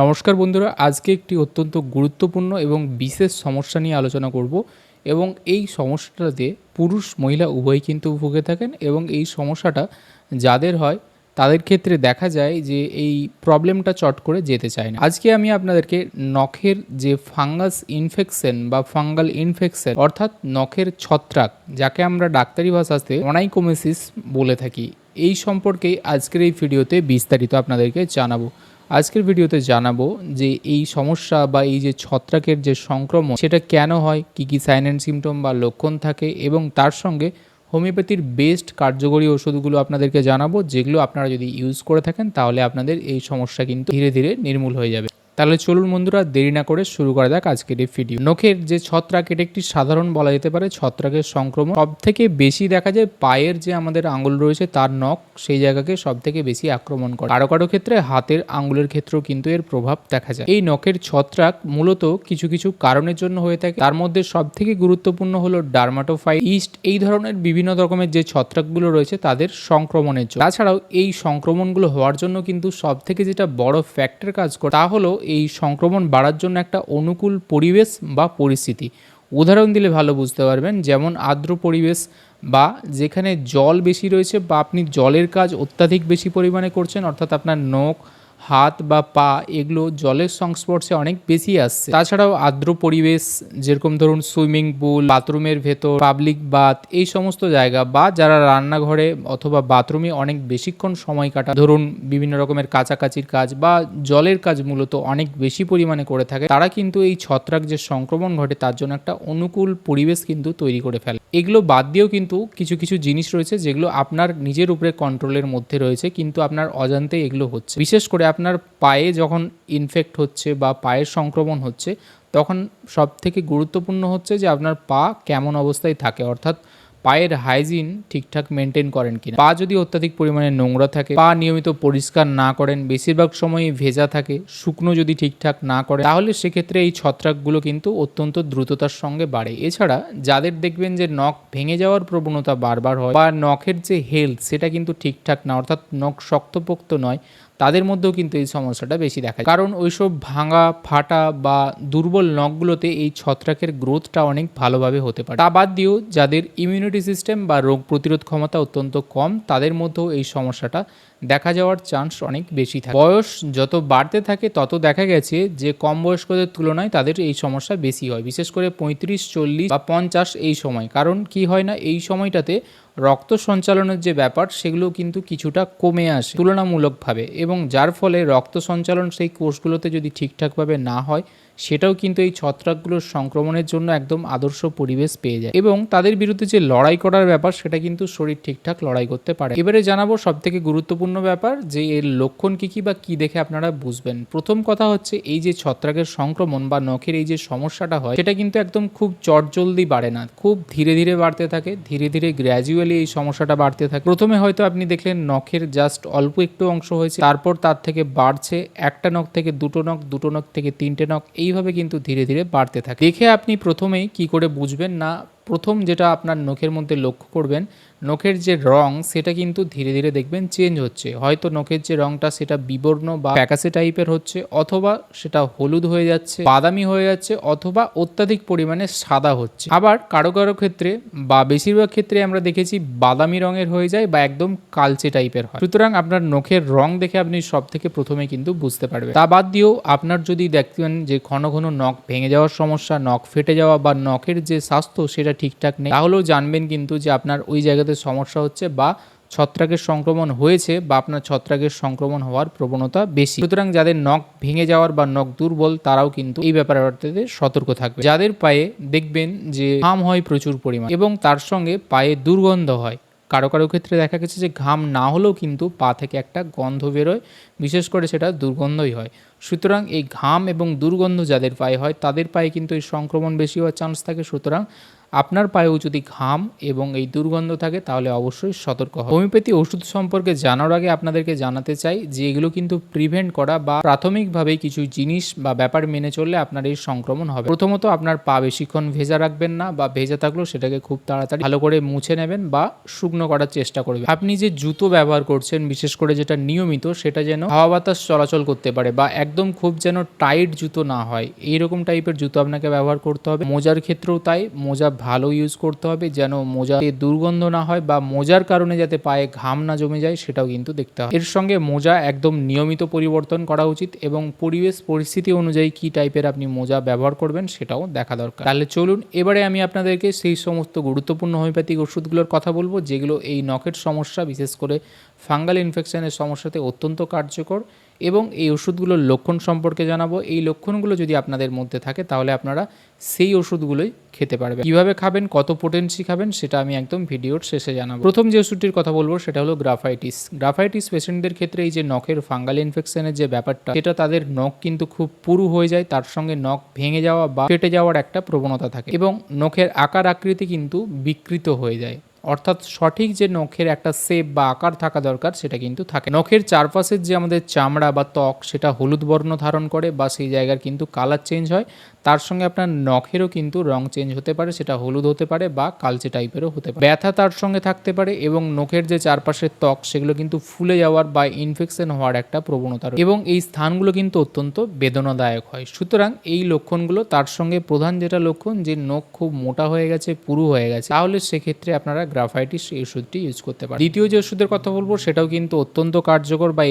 নমস্কার বন্ধুরা, আজকে একটি অত্যন্ত গুরুত্বপূর্ণ এবং বিশেষ সমস্যা নিয়ে আলোচনা করব এবং এই সমস্যাটাতে পুরুষ, মহিলা উভয়ই কিন্তু ভুগে থাকেন এবং এই সমস্যাটা যাদের হয় তাদের ক্ষেত্রে দেখা যায় যে এই প্রবলেমটা চট করে যেতে চায় না। আজকে আমি আপনাদেরকে নখের যে ফাঙ্গাস ইনফেকশন বা ফাঙ্গাল ইনফেকশন অর্থাৎ নখের ছত্রাক, যাকে আমরা ডাক্তারি ভাষাতে অনাইকোমেসিস বলে থাকি, এই সম্পর্কেই আজকের এই ভিডিওতে বিস্তারিত আপনাদেরকে জানাব। আজকের ভিডিওতে জানাব যে এই সমস্যা বা এই যে ছত্রাকের যে সংক্রমণ, সেটা কেন হয়, কি কি সাইন অ্যান্ড সিমটম বা লক্ষণ থাকে এবং তার সঙ্গে হোমিওপ্যাথির বেস্ট কার্যকরী ওষুধগুলো আপনাদেরকে জানাব, যেগুলো আপনারা যদি ইউজ করে থাকেন তাহলে আপনাদের এই সমস্যা কিন্তু ধীরে ধীরে নির্মূল হয়ে যাবে। তাহলে চলুন বন্ধুরা, দেরি না করে শুরু করা যাক আজকের এই ভিডিও নখের যে ছত্রাক, এটা একটি সাধারণ বলা যেতে পারে, ছত্রাকের সংক্রমণ। সব থেকে বেশি দেখা যায় পায়ের যে আমাদের আঙুল রয়েছে, তার নখ সেই জায়গাকে সব থেকে বেশি আক্রমণ করে। কারও কারও ক্ষেত্রে হাতের আঙুলের ক্ষেত্রেও কিন্তু এর প্রভাব দেখা যায়। এই নখের ছত্রাক মূলত কিছু কিছু কারণের জন্য হয়ে থাকে। তার মধ্যে সব থেকে গুরুত্বপূর্ণ হলো ডার্মাটোফাই ইস্ট, এই ধরনের বিভিন্ন রকমের যে ছত্রাকগুলো রয়েছে, তাদের সংক্রমণের জন্য। তাছাড়াও এই সংক্রমণগুলো হওয়ার জন্য কিন্তু সব থেকে যেটা বড় ফ্যাক্টর কাজ করে, তা হলো এই সংক্রমণ বাড়ার জন্য একটা অনুকূল পরিবেশ বা পরিস্থিতি। উদাহরণ দিলে ভালো বুঝতে পারবেন, যেমন আর্দ্র পরিবেশ বা যেখানে জল বেশি রয়েছে বা আপনি জলের কাজ অত্যাধিক বেশি পরিমাণে করছেন, অর্থাৎ আপনার নখ হাত বা পা, এগুলো জলের সংস্পর্শে অনেক বেশি আসছে। তাছাড়াও আর্দ্র পরিবেশ, যেরকম ধরুন সুইমিং পুল, বাথরুমের ভেতর, পাবলিক বাথ, এই সমস্ত জায়গা বা যারা রান্নাঘরে অথবা বাথরুমে অনেক বেশিক্ষণ সময় কাটা ধরুন বিভিন্ন রকমের কাছাকাছির কাজ বা জলের কাজ মূলত অনেক বেশি পরিমাণে করে থাকে, তারা কিন্তু এই ছত্রাক যে সংক্রমণ ঘটে তার জন্য একটা অনুকূল পরিবেশ কিন্তু তৈরি করে ফেলে। এগুলো বাদ দিয়েও কিন্তু কিছু কিছু জিনিস রয়েছে যেগুলো আপনার নিজের উপরে কন্ট্রোলের মধ্যে রয়েছে, কিন্তু আপনার অজান্তে এগুলো হচ্ছে। বিশেষ করে আপনার পায়ে যখন ইনফেক্ট হচ্ছে বা পায়ের সংক্রমণ হচ্ছে, তখন সব থেকে গুরুত্বপূর্ণ হচ্ছে যে আপনার পা কেমন অবস্থায় থাকে। অর্থাৎ পায়ের হাইজিন ঠিকঠাক মেনটেন করেন কিনা? পা যদি অত্যাধিক পরিমাণে নোংরা থাকে, পা নিয়মিত পরিষ্কার না করেন, বেশিরভাগ সময়ই ভেজা থাকে, শুকনো যদি ঠিকঠাক না করে তাহলে সেক্ষেত্রে এই ছত্রাকগুলো কিন্তু অত্যন্ত দ্রুততার সঙ্গে বাড়ে। এছাড়া যাদের দেখবেন যে নখ ভেঙে যাওয়ার প্রবণতা বারবার হয়, বা নখের যে হেলথ সেটা কিন্তু ঠিকঠাক না, অর্থাৎ নখ শক্তপোক্ত নয় তাদের মধ্যেও কিন্তু এই সমস্যাটা বেশি দেখা যায়। কারণ ওইসব ভাঙা, ফাটা বা দুর্বল নখগুলোতে এই ছত্রাকের গ্রোথটা অনেক ভালোভাবে হতে পারে। তা বাদ দিয়েও যাদের ইমিউনিটি সিস্টেম বা রোগ প্রতিরোধ ক্ষমতা অত্যন্ত কম, তাদের মধ্যেও এই সমস্যাটা দেখা যাওয়ার চান্স অনেক বেশি থাকে। বয়স যত বাড়তে থাকে, তত দেখা গেছে যে কম বয়স্কদের তুলনায় তাদের এই সমস্যা বেশি হয়। বিশেষ করে পঁয়ত্রিশ, চল্লিশ বা পঞ্চাশ এই সময়। কারণ কি হয় না, এই সময়টাতে রক্ত সঞ্চালনের যে ব্যাপার, সেগুলো কিন্তু কিছুটা কমে আসে তুলনামূলকভাবে। এবং যার ফলে রক্ত সঞ্চালন সেই কোষগুলোতে যদি ঠিকঠাকভাবে না হয় সেটাও কিন্তু এই ছত্রাকগুলোর সংক্রমণের জন্য একদম আদর্শ পরিবেশ পেয়ে যায়। এবং তাদের বিরুদ্ধে যে লড়াই করার ব্যাপার, সেটা কিন্তু শরীর ঠিকঠাক লড়াই করতে পারে। এবারে জানাব সব থেকে গুরুত্বপূর্ণ ব্যাপার যে এর লক্ষণ কি কি বা কি দেখে আপনারা বুঝবেন। প্রথম কথা হচ্ছে, এই যে ছত্রাকের সংক্রমণ বা নখের এই যে সমস্যাটা হয়, সেটা কিন্তু একদম খুব চটজলদি বাড়ে না। খুব ধীরে ধীরে বাড়তে থাকে, ধীরে ধীরে গ্র্যাজুয়ালি এই সমস্যাটা বাড়তে থাকে। প্রথমে হয়তো আপনি দেখলেন, নখের জাস্ট অল্প একটু অংশ হয়েছে, তারপর তার থেকে বাড়ছে, একটা নখ থেকে দুটো নখ দুটো নখ থেকে তিনটে নখ এইভাবে কিন্তু ধীরে ধীরে বাড়তে থাকে। দেখে আপনি প্রথমেই কি করে বুঝবেন না, প্রথম যেটা আপনার নখের মধ্যে লক্ষ্য করবেন নখের যে রং, সেটা কিন্তু ধীরে ধীরে দেখবেন চেঞ্জ হচ্ছে। হয়তো নখের যে রংটা সেটা বিবর্ণ বা প্যাকাসে টাইপের হচ্ছে, অথবা সেটা হলুদ হয়ে যাচ্ছে, বাদামি হয়ে যাচ্ছে, অথবা অত্যাধিক পরিমাণে সাদা হচ্ছে। আবার কারও কারও ক্ষেত্রে বা বেশিরভাগ ক্ষেত্রে আমরা দেখেছি বাদামি রঙের হয়ে যায় বা একদম কালচে টাইপের হয়। সুতরাং আপনার নখের রং দেখে আপনি সব থেকে প্রথমে কিন্তু বুঝতে পারবেন। তা বাদ দিয়েও আপনার যদি দেখতেন যে ঘন ঘন নখ ভেঙে যাওয়ার সমস্যা, নখ ফেটে যাওয়া বা নখের যে স্বাস্থ্য সেটা ঠিকঠাক নেই, তাহলেও জানবেন কিন্তু যে আপনার ওই জায়গাতে সমস্যা হচ্ছে বা ছত্রাকের সংক্রমণ হয়েছে বা আপনার ছত্রাকের সংক্রমণ হওয়ার প্রবণতা বেশি। সুতরাং যাদের নখ ভেঙে যাওয়ার বা নখ দুর্বল, তারাও কিন্তু এই ব্যাপারে সতর্ক থাকবে। যাদের পায়ে দেখবেন যে ঘাম হয় প্রচুর পরিমাণ এবং তার সঙ্গে পায়ে দুর্গন্ধ হয়। কারও কারও ক্ষেত্রে দেখা গেছে যে ঘাম না হলেও কিন্তু পা থেকে একটা গন্ধ বেরোয়, বিশেষ করে সেটা দুর্গন্ধই হয়। সুতরাং এই ঘাম এবং দুর্গন্ধ যাদের পায়ে হয়, তাদের পায়ে কিন্তু এই সংক্রমণ বেশি হওয়ার চান্স থাকে। সুতরাং আপনার পায়েও যদি ঘাম এবং এই দুর্গন্ধ থাকে, তাহলে অবশ্যই সতর্ক হন হোমিওপ্যাথি ওষুধ সম্পর্কে জানার আগে আপনাদেরকে জানাতে চাই যে এগুলো কিন্তু প্রিভেন্ট করা বা প্রাথমিকভাবে কিছু জিনিস বা ব্যাপার মেনে চললে আপনার এই সংক্রমণ হবে। প্রথমত আপনার পা বেশিক্ষণ ভেজা রাখবেন না বা ভেজা থাকলেও সেটাকে খুব তাড়াতাড়ি ভালো করে মুছে নেবেন বা শুকনো করার চেষ্টা করবেন। আপনি যে জুতো ব্যবহার করছেন, বিশেষ করে যেটা নিয়মিত, সেটা যেন হাওয়া বাতাস চলাচল করতে পারে বা একদম খুব যেন টাইট জুতো না হয়, এইরকম টাইপের জুতো আপনাকে ব্যবহার করতে হবে। মোজার ক্ষেত্রেও তাই, মোজা ভালো ইউজ করতে হবে, যেন মোজাতে দুর্গন্ধ না হয় বা মোজার কারণে যাতে পায়ে ঘাম না জমে যায়, সেটাও কিন্তু দেখতে হবে। এর সঙ্গে মোজা একদম নিয়মিত পরিবর্তন করা উচিত এবং পরিবেশ পরিস্থিতি অনুযায়ী কি টাইপের আপনি মোজা ব্যবহার করবেন, সেটাও দেখা দরকার। তাহলে চলুন, এবারে আমি আপনাদেরকে সেই সমস্ত গুরুত্বপূর্ণ হোমিওপ্যাথিক ওষুধগুলোর কথা বলব, যেগুলো এই নখের সমস্যা, বিশেষ করে ফাঙ্গাল ইনফেকশনের সমস্যাতে অত্যন্ত কার্যকর। এবং এই ওষুধগুলোর লক্ষণ সম্পর্কে জানাব। এই লক্ষণগুলো যদি আপনাদের মধ্যে থাকে, তাহলে আপনারা সেই ওষুধগুলোই খেতে পারবেন। কীভাবে খাবেন, কত পোটেন্সি খাবেন, সেটা আমি একদম ভিডিওর শেষে জানাব। প্রথম যে ওষুধটির কথা বলব, সেটা হলো গ্রাফাইটিস। গ্রাফাইটিস পেশেন্টদের ক্ষেত্রে এই যে নখের ফাঙ্গাল ইনফেকশনের যে ব্যাপারটা, সেটা তাদের নখ কিন্তু খুব পুরু হয়ে যায়, তার সঙ্গে নখ ভেঙে যাওয়া বা কেটে যাওয়ার একটা প্রবণতা থাকে এবং নখের আকার আকৃতি কিন্তু বিকৃত হয়ে যায়। অর্থাৎ সঠিক যে নখের একটা শেপ বা আকার থাকা দরকার, সেটা কিন্তু থাকে। নখের চারপাশের যে আমাদের চামড়া বা ত্বক, সেটা হলুদ বর্ণ ধারণ করে বা সেই জায়গার কিন্তু কালার চেঞ্জ হয়। তার সঙ্গে আপনার নখেরও কিন্তু রং চেঞ্জ হতে পারে, সেটা হলুদ হতে পারে বা কালচে টাইপেরও হতে পারে। ব্যথা তার সঙ্গে থাকতে পারে এবং নখের যে চারপাশের ত্বক, সেগুলো কিন্তু ফুলে যাওয়ার বা ইনফেকশন হওয়ার একটা প্রবণতা রয়েছে এবং এই স্থানগুলো কিন্তু অত্যন্ত বেদনাদায়ক হয়। সুতরাং এই লক্ষণগুলো, তার সঙ্গে প্রধান যেটা লক্ষণ যে নখ খুব মোটা হয়ে গেছে, পুরু হয়ে গেছে, তাহলে সেক্ষেত্রে আপনারা গ্রাফাইটিস এই ওষুধটি ইউজ করতে পারেন দ্বিতীয় যে ওষুধের কথা বলব, সেটাও কিন্তু অত্যন্ত কার্যকর বা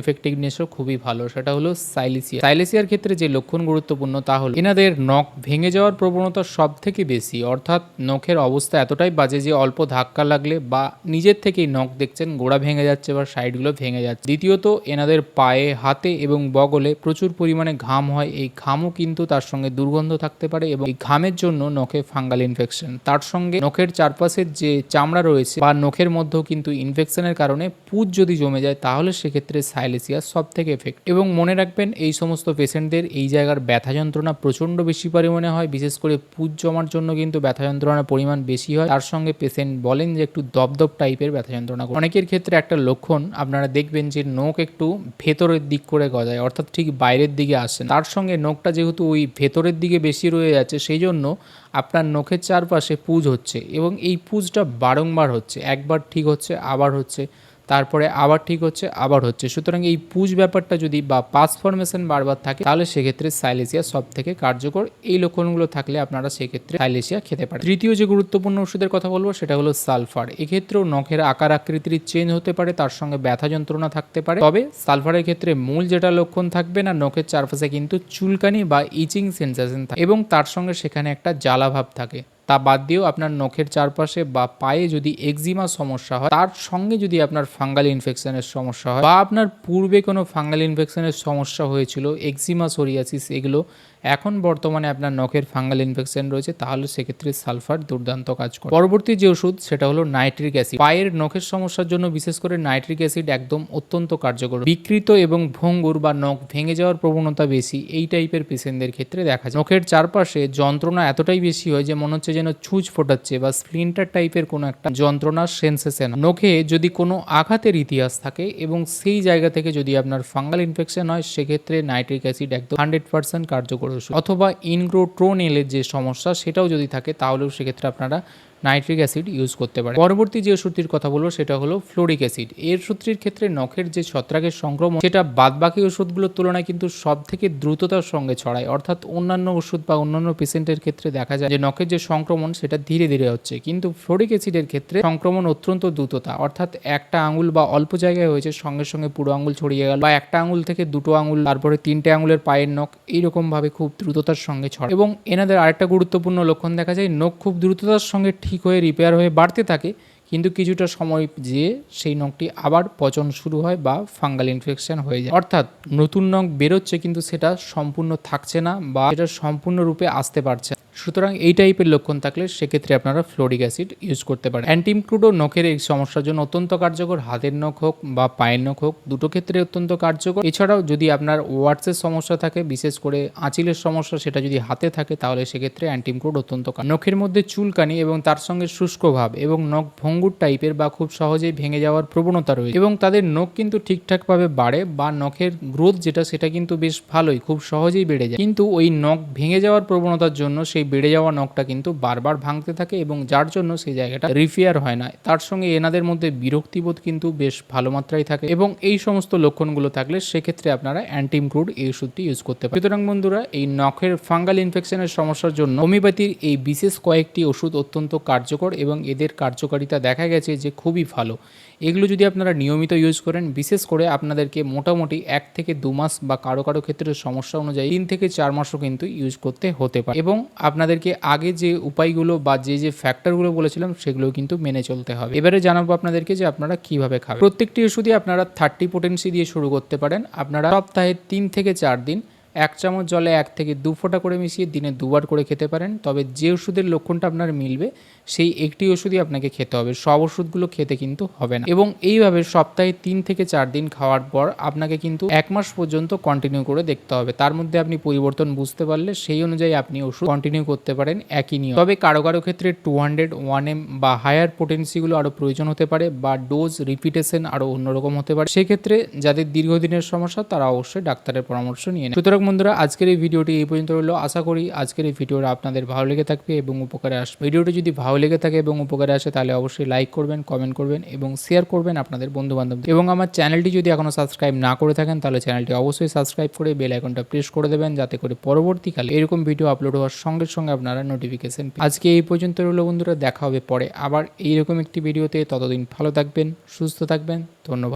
এফেক্টিভনেসও খুবই ভালো। সেটা হলো সাইলিসিয়া। সাইলিসিয়ার ক্ষেত্রে যে লক্ষণ গুরুত্বপূর্ণ তা হলো এনাদের নখ ভেঙে যাওয়ার প্রবণতা সব থেকে বেশি। অর্থাৎ নখের অবস্থা এতটাই বাজে যে অল্প ধাক্কা লাগলে বা নিজের থেকেই নখ দেখছেন গোড়া ভেঙে যাচ্ছে বা সাইডগুলো ভেঙে যাচ্ছে। দ্বিতীয়ত, এনাদের পায়ে, হাতে এবং বগলে প্রচুর পরিমাণে ঘাম হয়। এই ঘামও কিন্তু তার সঙ্গে দুর্গন্ধ থাকতে পারে এবং এই ঘামের জন্য নখে ফাঙ্গাল ইনফেকশন। তার সঙ্গে নখের চারপাশের যে চামড়া রয়েছে বা নখের মধ্যেও কিন্তু ইনফেকশনের কারণে পুজ যদি জমে যায়, তাহলে সেক্ষেত্রে সাইলেসিয়া সব থেকে এফেক্ট এবং মনে রাখবেন, এই সমস্ত পেশেন্টদের এই জায়গার ব্যথা যন্ত্রণা প্রচণ্ড বেশি পরিমাণে হয়। বিশেষ করে পুজ জমার জন্য কিন্তু ব্যথা যন্ত্রণার পরিমাণ বেশি হয়। তার সঙ্গে পেশেন্ট বলেন যে, একটু দপদপ টাইপের ব্যথা যন্ত্রণা অনেকের ক্ষেত্রে একটা লক্ষণ, আপনারা দেখবেন যে, নখ একটু ভেতরের দিক করে গজায়, অর্থাৎ ঠিক বাইরের দিকে আসে তার সঙ্গে নখটা যেহেতু ওই ভেতরের দিকে বেশি রয়ে যাচ্ছে, সেই জন্য আপনার নখের চারপাশে পুজ হচ্ছে এবং এই পুজটা বারংবার হচ্ছে, একবার ঠিক হচ্ছে, আবার হচ্ছে, তারপরে আবার ঠিক হচ্ছে, আবার হচ্ছে। সুতরাং এই পুজ ব্যাপারটা যদি বা পাস ফরমেশন বারবার থাকে, তাহলে সেক্ষেত্রে সাইলেসিয়া সব থেকে কার্যকর। এই লক্ষণগুলো থাকলে আপনারা সেক্ষেত্রে সাইলেসিয়া খেতে পারেন। তৃতীয় যে গুরুত্বপূর্ণ ওষুধের কথা বলব, সেটা হলো সালফার। এক্ষেত্রেও নখের আকার আকৃতির চেঞ্জ হতে পারে, তার সঙ্গে ব্যথা যন্ত্রণা থাকতে পারে। তবে সালফারের ক্ষেত্রে মূল যেটা লক্ষণ থাকবে না, নখের চারপাশে কিন্তু চুলকানি বা ইচিং সেন্সেশন থাকে এবং তার সঙ্গে সেখানে একটা জ্বালাভাব থাকে। তা বাদ দিয়েও আপনার নখের চারপাশে বা পায়ে যদি এক্সিমা সমস্যা হয়, তার সঙ্গে যদি আপনার ফাঙ্গাল ইনফেকশনের সমস্যা হয় বা আপনার পূর্বে কোনো ফাঙ্গাল ইনফেকশনের সমস্যা হয়েছিল এক্সিমা সোরিয়াসিস, এগুলো এখন বর্তমানে আপনার নখের ফাঙ্গাল ইনফেকশন রয়েছে, তাহলে সেক্ষেত্রে সালফার দুর্দান্ত কাজ করে। পরবর্তী যে ওষুধ, সেটা হলো নাইট্রিক অ্যাসিড। পায়ের নখের সমস্যার জন্য বিশেষ করে নাইট্রিক অ্যাসিড একদম অত্যন্ত কার্যকর। বিকৃত এবং ভঙ্গুর বা নখ ভেঙে যাওয়ার প্রবণতা বেশি, এই টাইপের পেশেন্টদের ক্ষেত্রে দেখা যায়। নখের চারপাশে যন্ত্রণা এতটাই বেশি হয় যে মনে হচ্ছে যেন ছুঁচ ফোটাচ্ছে বা স্প্লিন্টার টাইপের কোনো একটা যন্ত্রণার সেন্সেশন। নখে যদি কোনো আঘাতের ইতিহাস থাকে এবং সেই জায়গা থেকে যদি আপনার ফাঙ্গাল ইনফেকশন হয়, সেক্ষেত্রে নাইট্রিক অ্যাসিড একদম হান্ড্রেড পার্সেন্ট কার্যকর অথবা ইনগ্রোট্রোনেলের যে সমস্যা সেটাও যদি থাকে তাহলেও সেক্ষেত্রে আপনারা নাইট্রিক অ্যাসিড ইউজ করতে পারে। পরবর্তী যে ওষুধটির কথা বলব, সেটা হলো ফ্লোরিক অ্যাসিড। এর ওষুধটির ক্ষেত্রে নখের যে ছত্রাকের সংক্রমণ, সেটা বাদবাকি ওষুধগুলোর তুলনায় কিন্তু সব থেকে দ্রুততার সঙ্গে ছড়ায়। অর্থাৎ অন্যান্য ওষুধ বা অন্যান্য পেশেন্টের ক্ষেত্রে দেখা যায় যে নখের যে সংক্রমণ, সেটা ধীরে ধীরে হচ্ছে। কিন্তু ফ্লোরিক অ্যাসিডের ক্ষেত্রে সংক্রমণ অত্যন্ত দ্রুততা, অর্থাৎ একটা আঙুল বা অল্প জায়গায় হয়েছে, সঙ্গে সঙ্গে পুরো আঙুল ছড়িয়ে গেল বা একটা আঙুল থেকে দুটো আঙুল, তারপরে তিনটে আঙুলের পায়ের নখ এইরকম ভাবে খুব দ্রুততার সঙ্গে ছড়ায়। এবং এনাদের আরেকটা গুরুত্বপূর্ণ লক্ষণ দেখা যায়, নখ খুব দ্রুততার সঙ্গে ঠিক হয়ে রিপেয়ার হয়ে বাড়তে থাকে, কিন্তু কিছুটা সময় যেয়ে সেই নখটি আবার পচন শুরু হয় বা ফাঙ্গাল ইনফেকশন হয়ে যায় অর্থাৎ নতুন নখ বেরোচ্ছে কিন্তু সেটা সম্পূর্ণ থাকছে না বা সেটা সম্পূর্ণরূপে আসতে পারছে। সুতরাং এই টাইপের লক্ষণ থাকলে সেক্ষেত্রে আপনারা ফ্লোরিক অ্যাসিড ইউজ করতে পারেন। অ্যান্টিমক্রুড ও নখের এই সমস্যার জন্য অত্যন্ত কার্যকর। হাতের নখ হোক বা পায়ের নখ হোক, দুটো ক্ষেত্রে অত্যন্ত কার্যকর। এছাড়াও যদি আপনার ওয়ার্ডসের সমস্যা থাকে, বিশেষ করে আঁচিলের সমস্যা, সেটা যদি হাতে থাকে, তাহলে সেক্ষেত্রে অ্যান্টিমক্রুড অত্যন্ত কার্যকর। নখের মধ্যে চুলকানি এবং তার সঙ্গে শুষ্ক ভাব এবং নখ ভঙ্গুর টাইপের বা খুব সহজেই ভেঙে যাওয়ার প্রবণতা রয়েছে। এবং তাদের নখ কিন্তু ঠিকঠাকভাবে বাড়ে বা নখের গ্রোথ যেটা, সেটা কিন্তু বেশ ভালোই, খুব সহজেই বেড়ে যায়। কিন্তু ওই নখ ভেঙে যাওয়ার প্রবণতার জন্য সেই বেড়ে যাওয়া নখটা কিন্তু বারবার ভাঙতে থাকে এবং যার জন্য সেই জায়গাটা রিপেয়ার হয় না। তার সঙ্গে এনাদের মধ্যে বিরক্তিবোধ কিন্তু বেশ ভালো মাত্রায় থাকে এবং এই সমস্ত লক্ষণগুলো থাকলে সেক্ষেত্রে আপনারা অ্যান্টিম অ্যান্টিমক্রুড এই ওষুধটি ইউজ করতে পারেন। সুতরাং বন্ধুরা, এই নখের ফাঙ্গাল ইনফেকশনের সমস্যার জন্য হোমিওপ্যাথির এই বিশেষ কয়েকটি ওষুধ অত্যন্ত কার্যকর এবং এদের কার্যকারিতা দেখা গেছে যে খুবই ভালো। এগুলো যদি আপনারা নিয়মিত ইউজ করেন, বিশেষ করে আপনাদেরকে মোটামুটি এক থেকে দু মাস বা কারও কারও ক্ষেত্রে সমস্যা অনুযায়ী তিন থেকে চার মাসও কিন্তু ইউজ করতে হতে পারে। এবং আপনাদেরকে আগে যে উপায়গুলো বা যে যে ফ্যাক্টরগুলো বলেছিলাম সেগুলো কিন্তু মেনে চলতে হবে। এবারে জানাব আপনাদেরকে যে আপনারা কীভাবে খাবেন। প্রত্যেকটি ওষুধই আপনারা থার্টি পোটেন্সি দিয়ে শুরু করতে পারেন। আপনারা সপ্তাহে তিন থেকে চার দিন এক চামচ জলে এক থেকে দু ফোঁটা করে মিশিয়ে দিনে দুবার করে খেতে পারেন। তবে যে ওষুধের লক্ষণটা আপনার মিলবে সেই একটি ওষুধই আপনাকে খেতে হবে। সব ওষুধগুলো খেতে কিন্তু হবে না। এবং এইভাবে সপ্তাহে তিন থেকে চার দিন খাওয়ার পর আপনাকে কিন্তু এক মাস পর্যন্ত কন্টিনিউ করে দেখতে হবে। তার মধ্যে আপনি পরিবর্তন বুঝতে পারলে সেই অনুযায়ী আপনি ওষুধ কন্টিনিউ করতে পারেন একই নিয়ম। তবে কারও কারও ক্ষেত্রে টু হান্ড্রেড ওয়ান এম বা হায়ার পোটেন্সিগুলো আরও প্রয়োজন হতে পারে বা ডোজ রিপিটেশন আরও অন্যরকম হতে পারে। সেক্ষেত্রে যাদের দীর্ঘদিনের সমস্যা, তারা অবশ্যই ডাক্তারের পরামর্শ নিয়ে নেয় সুতরাং বন্ধুরা, আজকের এই ভিডিওটি এই পর্যন্ত রইল। আশা করি আজকের এই ভিডিওটা আপনাদের ভালো লেগে থাকবে এবং উপকারে আসবে। ভিডিওটি যদি ভালো লেগে থাকে এবং উপকারে আসে, তাহলে অবশ্যই লাইক করবেন কমেন্ট করবেন এবং শেয়ার করবেন আপনাদের বন্ধু বান্ধব এবং আমার চ্যানেলটি যদি এখনও সাবস্ক্রাইব না করে থাকেন, তাহলে চ্যানেলটি অবশ্যই সাবস্ক্রাইব করে বেল আইকনটা প্রেস করে দেবেন, যাতে করে পরবর্তীকালে এরকম ভিডিও আপলোড হওয়ার সঙ্গে সঙ্গে আপনারা নোটিফিকেশন আজকে এই পর্যন্ত রইল বন্ধুরা, দেখা হবে পরে আবার এইরকম একটি ভিডিওতে ততদিন ভালো থাকবেন, সুস্থ থাকবেন, ধন্যবাদ।